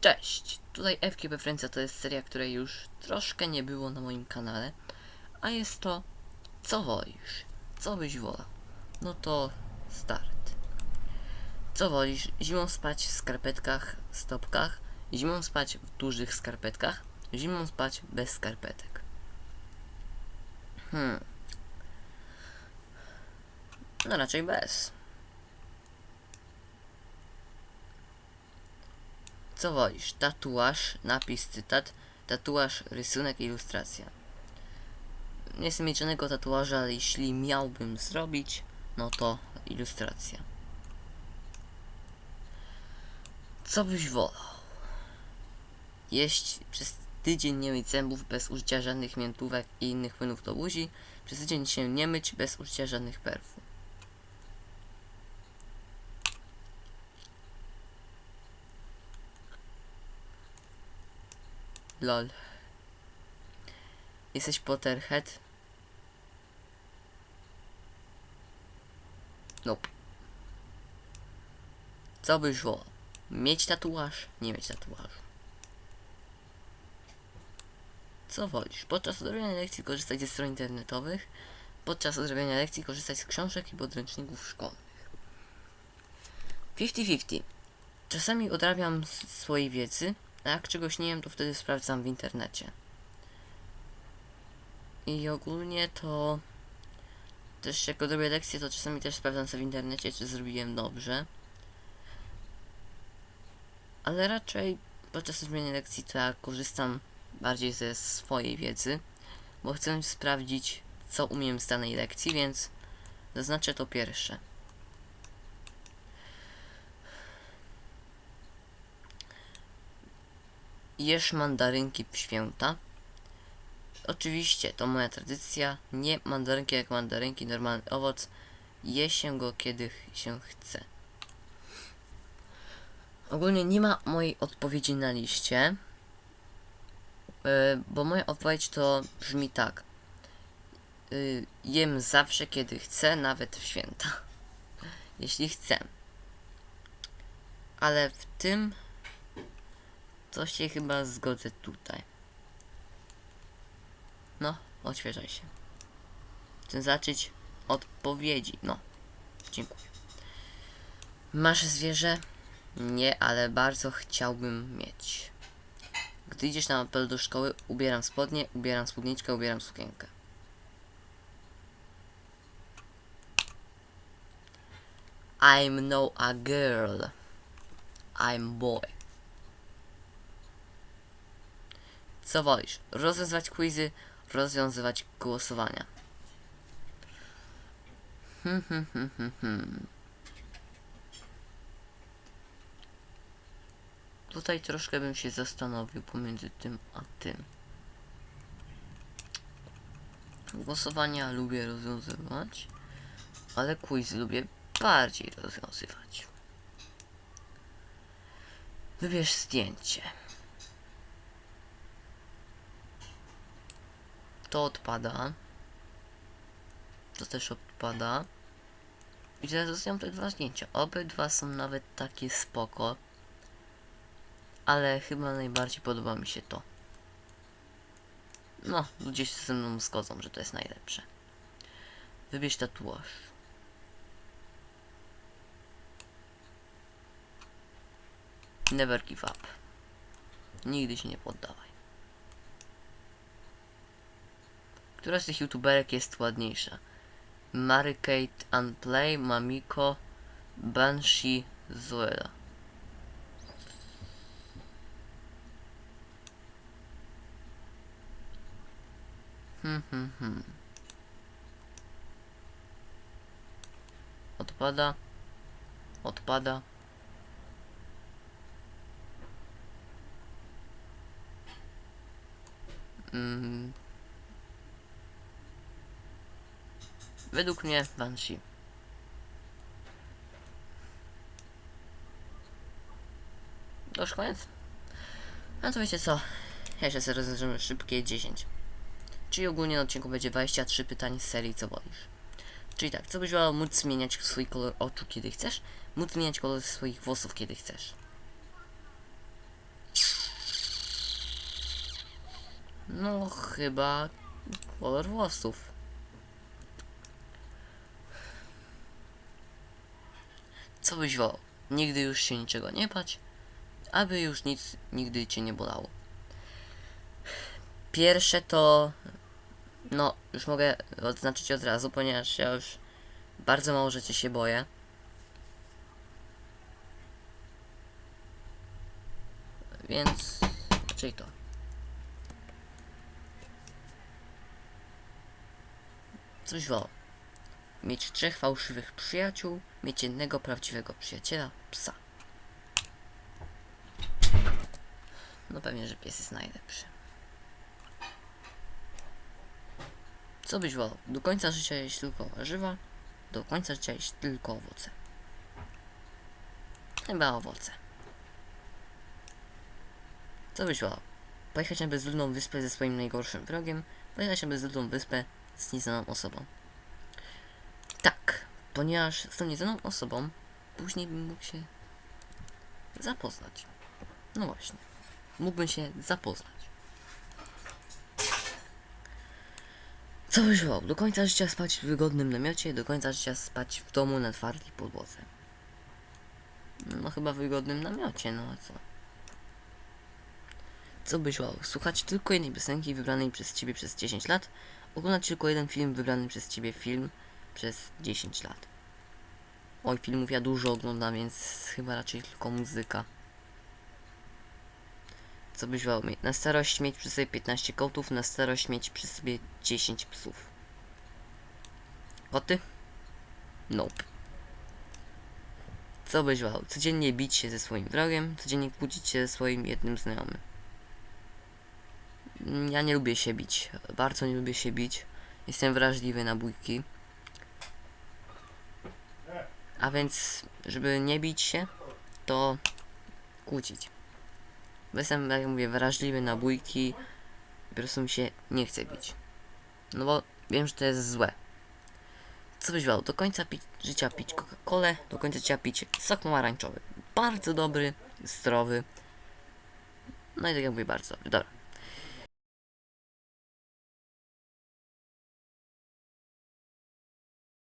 Cześć, tutaj FKB Friendsa to jest seria, której już troszkę nie było na moim kanale, a jest to Co wolisz? Co byś wolał? No to start. Co wolisz? Zimą spać w skarpetkach, stopkach, zimą spać w dużych skarpetkach, zimą spać bez skarpetek. Hmm. No raczej bez. Co wolisz? Tatuaż, napis, cytat, tatuaż, rysunek, ilustracja. Nie jestem mieć żadnego tatuaża, ale jeśli miałbym zrobić, no to ilustracja. Co byś wolał? Jeść przez tydzień nie myć zębów bez użycia żadnych miętówek i innych płynów do buzi, przez tydzień się nie myć bez użycia żadnych perfum. Lol. Jesteś Potterhead? Nope. Co byś wolał? Mieć tatuaż? Nie mieć tatuażu. Co wolisz? Podczas odrabiania lekcji korzystać ze stron internetowych, podczas odrabiania lekcji korzystać z książek i podręczników szkolnych. 50-50. Czasami odrabiam swojej wiedzy, a jak czegoś nie wiem, to wtedy sprawdzam w internecie. I ogólnie to też jak odrobię lekcję, to czasami też sprawdzam sobie w internecie, czy zrobiłem dobrze. Ale raczej podczas odrobienia lekcji to ja korzystam bardziej ze swojej wiedzy, bo chcę sprawdzić, co umiem z danej lekcji, więc zaznaczę to pierwsze. Jesz mandarynki w święta. Oczywiście, to moja tradycja. Nie mandarynki jak mandarynki, normalny owoc. Je się go kiedy się chce. Ogólnie nie ma mojej odpowiedzi na liście. Yy, bo moja odpowiedź to brzmi tak. Yy, jem zawsze kiedy chcę, nawet w święta. Jeśli chcę. Ale w tym to się chyba zgodzę tutaj. No, odświeżaj się. Chcę zacząć odpowiedzi. No, dziękuję. Masz zwierzę? Nie, ale bardzo chciałbym mieć. Gdy idziesz na apel do szkoły, ubieram spodnie, ubieram spódniczkę, ubieram sukienkę. I'm no a girl. I'm boy. Co wolisz? Rozwiązywać quizy, rozwiązywać głosowania. Hmm, hmm, hmm, hmm, hmm. Tutaj troszkę bym się zastanowił pomiędzy tym a tym. Głosowania lubię rozwiązywać, ale quizy lubię bardziej rozwiązywać. Wybierz zdjęcie. To odpada. To też odpada. I teraz zostają te dwa zdjęcia. Obydwa są nawet takie spoko. Ale chyba najbardziej podoba mi się to. No, ludzie się ze mną zgodzą, że to jest najlepsze. Wybierz tatuaż. Never give up. Nigdy się nie poddawaj. Która z tych youtuberek jest ładniejsza? Mary Kate Unplay, Mamiko, Banshee, Zoela. Hmm, hmm, hmm. Odpada. Odpada. Mm. Według mnie Banshee. To już koniec? No to wiecie co, ja się rozwiążemy szybkie 10. Czyli ogólnie na odcinku będzie 23 pytań z serii co wolisz. Czyli tak, co byś wolał móc zmieniać swój kolor oczu kiedy chcesz, móc zmieniać kolor swoich włosów kiedy chcesz. No chyba kolor włosów. Co byś wolał? Nigdy już się niczego nie bać, aby już nic nigdy cię nie bolało. Pierwsze to. No, już mogę odznaczyć od razu, ponieważ ja już bardzo mało rzeczy się boję. Więc raczej to. Coś wolał. Mieć trzech fałszywych przyjaciół, mieć jednego prawdziwego przyjaciela, psa. No pewnie, że pies jest najlepszy. Co byś wolał? Do końca życia jeść tylko warzywa, do końca życia jeść tylko owoce. Chyba owoce. Co byś wolał? Pojechać na bezludną wyspę ze swoim najgorszym wrogiem, pojechać na bezludną wyspę z nieznaną osobą. Ponieważ z tą nieznaną osobą później bym mógł się zapoznać. No właśnie, mógłbym się zapoznać. Co wolał? Do końca życia spać w wygodnym namiocie, do końca życia spać w domu na twardej podłodze. No chyba w wygodnym namiocie, no a co? Co byś wolał? Słuchać tylko jednej piosenki wybranej przez ciebie przez 10 lat, oglądać tylko jeden film wybrany przez ciebie film przez 10 lat. Oj, filmów ja dużo oglądam, więc chyba raczej tylko muzyka. Co byś wolał mieć? Na starość mieć przy sobie 15 kotów, na starość mieć przy sobie 10 psów. Koty? Nope. Co byś wolał? Codziennie bić się ze swoim wrogiem, codziennie kłócić się ze swoim jednym znajomym. Mm, Ja nie lubię się bić. Bardzo nie lubię się bić. Jestem wrażliwy na bójki. A więc, żeby nie bić się, to kłócić. Bo jestem, jak mówię, wrażliwy na bójki. Po prostu mi się nie chce bić. No bo wiem, że to jest złe. Co byś wolał? Do końca życia pić Coca-Colę, do końca życia pić sok pomarańczowy. Bardzo dobry, zdrowy. No i tak jak mówię, bardzo dobry. Dobra.